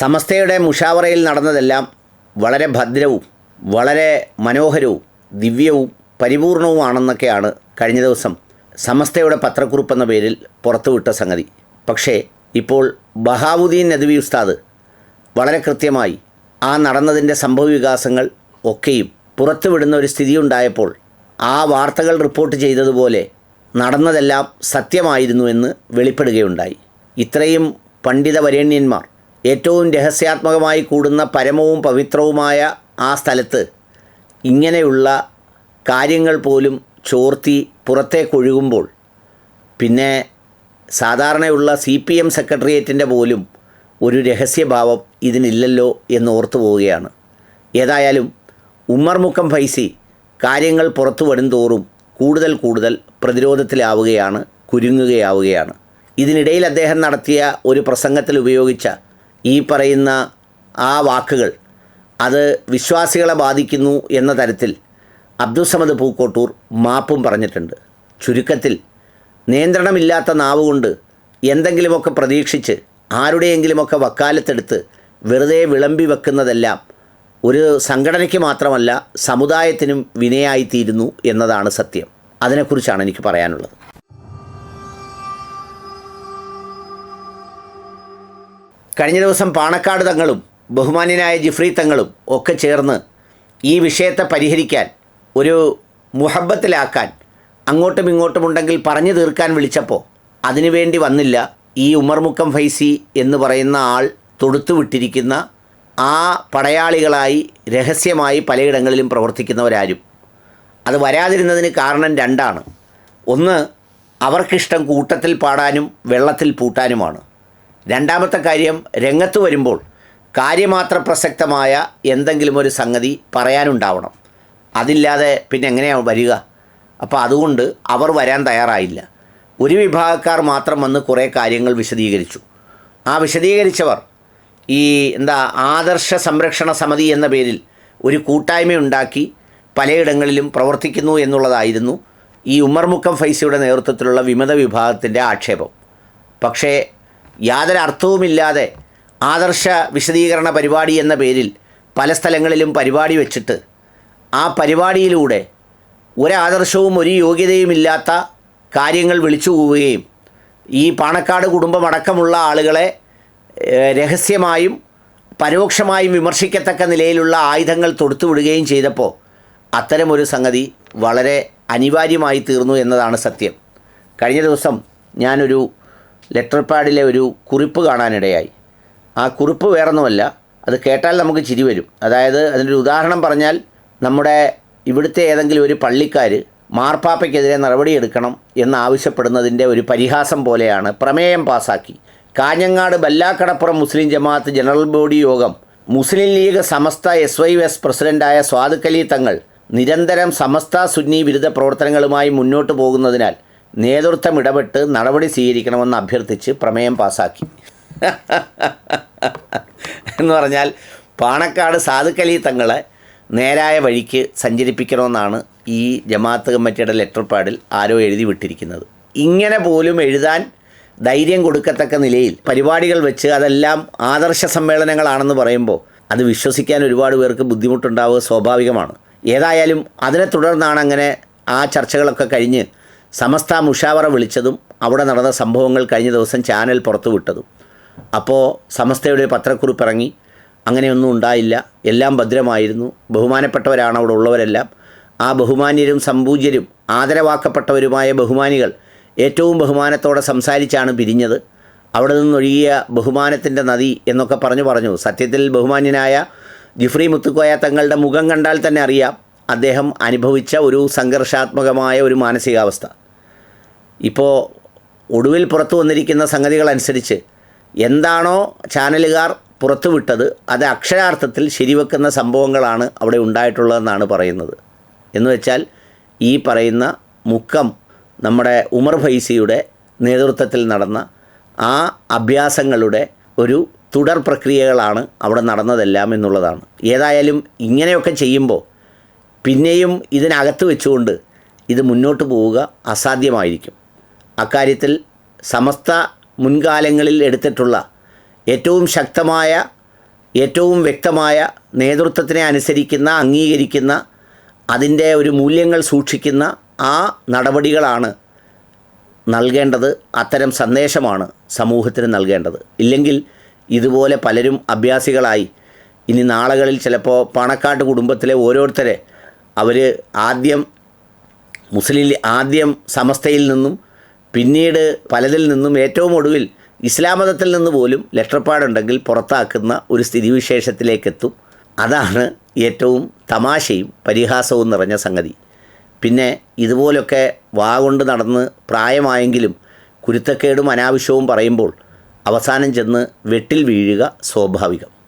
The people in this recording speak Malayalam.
സമസ്തയുടെ മുഷാവറയിൽ നടന്നതെല്ലാം വളരെ ഭദ്രവും വളരെ മനോഹരവും ദിവ്യവും പരിപൂർണവുമാണെന്നൊക്കെയാണ് കഴിഞ്ഞ ദിവസം സമസ്തയുടെ പത്രക്കുറിപ്പ് എന്ന പേരിൽ പുറത്തുവിട്ട സംഗതി. പക്ഷേ ഇപ്പോൾ ബഹാവുദ്ദീൻ നദവി ഉസ്താദ് വളരെ കൃത്യമായി ആ നടന്നതിന്റെ സംഭവവികാസങ്ങൾ ഒക്കെയും പുറത്തുവിടുന്ന ഒരു സ്ഥിതി ഉണ്ടായപ്പോൾ ആ വാർത്തകൾ റിപ്പോർട്ട് ചെയ്തതുപോലെ നടന്നതെല്ലാം സത്യമായിരുന്നു എന്ന് വെളിപ്പെടുകയുണ്ടായി. ഇത്രയും പണ്ഡിത വരേണ്യന്മാർ ഏറ്റവും രഹസ്യാത്മകമായി കൂടുന്ന പരമവും പവിത്രവുമായ ആ സ്ഥലത്ത് ഇങ്ങനെയുള്ള കാര്യങ്ങൾ പോലും ചോർത്തി പുറത്തേക്കൊഴുകുമ്പോൾ പിന്നെ സാധാരണയുള്ള സി പി എം സെക്രട്ടേറിയറ്റിന്റെ പോലും ഒരു രഹസ്യഭാവം ഇതിനില്ലല്ലോ എന്ന് ഓർത്തു പോവുകയാണ്. ഏതായാലും ഉമ്മർ മുക്കം ഫൈസി കാര്യങ്ങൾ പുറത്തു വരും തോറും കൂടുതൽ കൂടുതൽ പ്രതിരോധത്തിലാവുകയാണ് കുരുങ്ങുകയാവുകയാണ്. ഇതിനിടയിൽ അദ്ദേഹം നടത്തിയ ഒരു പ്രസംഗത്തിൽ ഉപയോഗിച്ച ഈ പറയുന്ന ആ വാക്കുകൾ അത് വിശ്വാസികളെ ബാധിക്കുന്നു എന്ന തരത്തിൽ അബ്ദുസമദ് പൂക്കോട്ടൂർ മാപ്പും പറഞ്ഞിട്ടുണ്ട്. ചുരുക്കത്തിൽ നിയന്ത്രണമില്ലാത്ത നാവ് കൊണ്ട് എന്തെങ്കിലുമൊക്കെ പ്രതീക്ഷിച്ച് ആരുടെയെങ്കിലുമൊക്കെ വക്കാലത്തെടുത്ത് വെറുതെ വിളമ്പി വെക്കുന്നതെല്ലാം ഒരു സംഘടനയ്ക്ക് മാത്രമല്ല സമുദായത്തിനും വിനയായിത്തീരുന്നു എന്നതാണ് സത്യം. അതിനെക്കുറിച്ചാണ് എനിക്ക് പറയാനുള്ളത്. കഴിഞ്ഞ ദിവസം പാണക്കാട് തങ്ങളും ബഹുമാന്യനായ ജിഫ്രി തങ്ങളും ഒക്കെ ചേർന്ന് ഈ വിഷയത്തെ പരിഹരിക്കാൻ ഒരു മുഹബത്തിലാക്കാൻ അങ്ങോട്ടും ഇങ്ങോട്ടും ഉണ്ടെങ്കിൽ പറഞ്ഞു തീർക്കാൻ വിളിച്ചപ്പോൾ അതിനുവേണ്ടി വന്നില്ല ഈ ഉമർമുക്കം ഫൈസി എന്ന് പറയുന്ന ആൾ തൊടുത്തുവിട്ടിരിക്കുന്ന ആ പടയാളികളായി രഹസ്യമായി പലയിടങ്ങളിലും പ്രവർത്തിക്കുന്നവരാരും. അത് വരാതിരുന്നതിന് കാരണം രണ്ടാണ്. ഒന്ന് അവർക്കിഷ്ടം കൂട്ടത്തിൽ പാടാനും വെള്ളത്തിൽ പൂട്ടാനുമാണ്. രണ്ടാമത്തെ കാര്യം രംഗത്ത് വരുമ്പോൾ കാര്യമാത്ര പ്രസക്തമായ എന്തെങ്കിലും ഒരു സംഗതി പറയാനുണ്ടാവണം. അതില്ലാതെ പിന്നെ എങ്ങനെയാണ് വരിക? അപ്പോൾ അതുകൊണ്ട് അവർ വരാൻ തയ്യാറായില്ല. ഒരു വിഭാഗക്കാർ മാത്രം വന്ന് കുറേ കാര്യങ്ങൾ വിശദീകരിച്ചു. ആ വിശദീകരിച്ചവർ ഈ എന്താ ആദർശ സംരക്ഷണ സമിതി എന്ന പേരിൽ ഒരു കൂട്ടായ്മ ഉണ്ടാക്കി പലയിടങ്ങളിലും പ്രവർത്തിക്കുന്നു എന്നുള്ളതായിരുന്നു ഈ ഉമ്മർമുക്കം ഫൈസിയുടെ നേതൃത്വത്തിലുള്ള വിമത വിഭാഗത്തിന്റെ ആക്ഷേപം. പക്ഷേ യാതൊരു അർത്ഥവുമില്ലാതെ ആദർശ വിശദീകരണ പരിപാടി എന്ന പേരിൽ പല സ്ഥലങ്ങളിലും പരിപാടി വെച്ചിട്ട് ആ പരിപാടിയിലൂടെ ഒരാദർശവും ഒരു യോഗ്യതയുമില്ലാത്ത കാര്യങ്ങൾ വിളിച്ചു പോവുകയും ഈ പാണക്കാട് കുടുംബമടക്കമുള്ള ആളുകളെ രഹസ്യമായും പരോക്ഷമായും വിമർശിക്കത്തക്ക നിലയിലുള്ള ആയുധങ്ങൾ തൊടുത്തുവിടുകയും ചെയ്തപ്പോൾ അത്തരമൊരു സംഗതി വളരെ അനിവാര്യമായി തീർന്നു എന്നതാണ് സത്യം. കഴിഞ്ഞ ദിവസം ഞാനൊരു ലെറ്റർ പാഡിലെ ഒരു കുറിപ്പ് കാണാനിടയായി. ആ കുറിപ്പ് വേറൊന്നുമല്ല അത് കേട്ടാൽ നമുക്ക് ചിരി വരും. അതായത് അതിന്റെ ഉദാഹരണം പറഞ്ഞാൽ നമ്മുടെ ഇവിടുത്തെ ഏതെങ്കിലും ഒരു പള്ളിക്കാർ മാർപ്പാപ്പയ്ക്കെതിരെ നടപടിയെടുക്കണം എന്നാവശ്യപ്പെടുന്നതിന്റെ ഒരു പരിഹാസം പോലെയാണ് പ്രമേയം പാസാക്കി. കാഞ്ഞങ്ങാട് ബല്ലാക്കടപ്പുറം മുസ്ലിം ജമാഅത്ത് ജനറൽ ബോഡി യോഗം Muslim League Samastha S Y S പ്രസിഡന്റായ സ്വാദുക്കലി തങ്ങൾ നിരന്തരം സമസ്ത സുന്നി വിരുദ്ധ പ്രവർത്തനങ്ങളുമായി മുന്നോട്ട് പോകുന്നതിനാൽ നേതൃത്വം ഇടപെട്ട് നടപടി സ്വീകരിക്കണമെന്ന് അഭ്യർത്ഥിച്ച് പ്രമേയം പാസാക്കി. എന്ന് പറഞ്ഞാൽ പാണക്കാട് സാധുക്കലി തങ്ങളെ നേരായ വഴിക്ക് സഞ്ചരിപ്പിക്കണമെന്നാണ് ഈ ജമാഅത്ത് കമ്മിറ്റിയുടെ ലെറ്റർ പാഡിൽ ആരോ എഴുതി വിട്ടിരിക്കുന്നത്. ഇങ്ങനെ പോലും എഴുതാൻ ധൈര്യം കൊടുക്കത്തക്ക നിലയിൽ പരിപാടികൾ വെച്ച് അതെല്ലാം ആദർശ സമ്മേളനങ്ങളാണെന്ന് പറയുമ്പോൾ അത് വിശ്വസിക്കാൻ ഒരുപാട് പേർക്ക് ബുദ്ധിമുട്ടുണ്ടാവുക സ്വാഭാവികമാണ്. ഏതായാലും അതിനെ തുടർന്നാണ് അങ്ങനെ ആ ചർച്ചകളൊക്കെ കഴിഞ്ഞ് സമസ്ത മുഷാവറ വിളിച്ചതും അവിടെ നടന്ന സംഭവങ്ങൾ കഴിഞ്ഞ ദിവസം ചാനൽ പുറത്തുവിട്ടതും അപ്പോൾ സമസ്തയുടെ പത്രക്കുറിപ്പ് ഇറങ്ങി അങ്ങനെയൊന്നും ഉണ്ടായില്ല. എല്ലാം ഭദ്രമായിരുന്നു. ബഹുമാനപ്പെട്ടവരാണ് അവിടെ ഉള്ളവരെല്ലാം. ആ ബഹുമാന്യരും സമ്പൂജ്യരും ആദരവാക്കപ്പെട്ടവരുമായ ബഹുമാനികൾ ഏറ്റവും ബഹുമാനത്തോടെ സംസാരിച്ചാണ് പിരിഞ്ഞത്. അവിടെ നിന്നൊഴുകിയ ബഹുമാനത്തിന്റെ നദി എന്നൊക്കെ പറഞ്ഞു പറഞ്ഞു. സത്യത്തിൽ ബഹുമാന്യനായ ജിഫ്രി മുത്തുക്കോയ തങ്ങളുടെ മുഖം കണ്ടാൽ തന്നെ അറിയാം. അദ്ദേഹം അനുഭവിച്ച ഒരു സംഘർഷാത്മകമായ ഒരു മാനസികാവസ്ഥ. ഇപ്പോൾ ഒടുവിൽ പുറത്തു വന്നിരിക്കുന്ന സംഗതികളനുസരിച്ച് എന്താണോ ചാനലുകാർ പുറത്തുവിട്ടത് അത് അക്ഷരാർത്ഥത്തിൽ ശരിവെക്കുന്ന സംഭവങ്ങളാണ് അവിടെ ഉണ്ടായിട്ടുള്ളതെന്നാണ് പറയുന്നത്. എന്ന് വെച്ചാൽ ഈ പറയുന്ന മുക്കം നമ്മുടെ ഉമർ ഫൈസിയുടെ നേതൃത്വത്തിൽ നടന്ന ആ അഭ്യാസങ്ങളുടെ ഒരു തുടർ പ്രക്രിയകളാണ് അവിടെ നടന്നതെല്ലാം എന്നുള്ളതാണ്. ഏതായാലും ഇങ്ങനെയൊക്കെ ചെയ്യുമ്പോൾ പിന്നെയും ഇതിനകത്ത് വെച്ചുകൊണ്ട് ഇത് മുന്നോട്ട് പോവുക അസാധ്യമായിരിക്കും. അക്കാര്യത്തിൽ സമസ്ത മുൻകാലങ്ങളിൽ എടുത്തിട്ടുള്ള ഏറ്റവും ശക്തമായ ഏറ്റവും വ്യക്തമായ നേതൃത്വത്തിനെ അനുസരിക്കുന്ന അംഗീകരിക്കുന്ന അതിന്റെ ഒരു മൂല്യങ്ങൾ സൂക്ഷിക്കുന്ന ആ നടപടികളാണ് നൽകേണ്ടത്. അത്തരം സന്ദേശമാണ് സമൂഹത്തിന് നൽകേണ്ടത്. ഇല്ലെങ്കിൽ ഇതുപോലെ പലരും അഭ്യാസികളായി. ഇനി നാളുകളിൽ ചിലപ്പോൾ പണക്കാട്ട് കുടുംബത്തിലെ ഓരോരുത്തരെ അവർ ആദ്യം മുസ്ലിം ആദ്യം സമസ്തയിൽ നിന്നും പിന്നീട് പലതിൽ നിന്നും ഏറ്റവും ഒടുവിൽ ഇസ്ലാം മതത്തിൽ നിന്ന് പോലും ലക്ഷപ്പാടുണ്ടെങ്കിൽ പുറത്താക്കുന്ന ഒരു സ്ഥിതിവിശേഷത്തിലേക്കെത്തും. അതാണ് ഏറ്റവും തമാശയും പരിഹാസവും നിറഞ്ഞ സംഗതി. പിന്നെ ഇതുപോലൊക്കെ വാ കൊണ്ട് നടന്ന് പ്രായമായെങ്കിലും കുരുത്തക്കേടും അനാവശ്യവും പറയുമ്പോൾ അവസാനം ചെന്ന് വെട്ടിൽ വീഴുക സ്വാഭാവികം.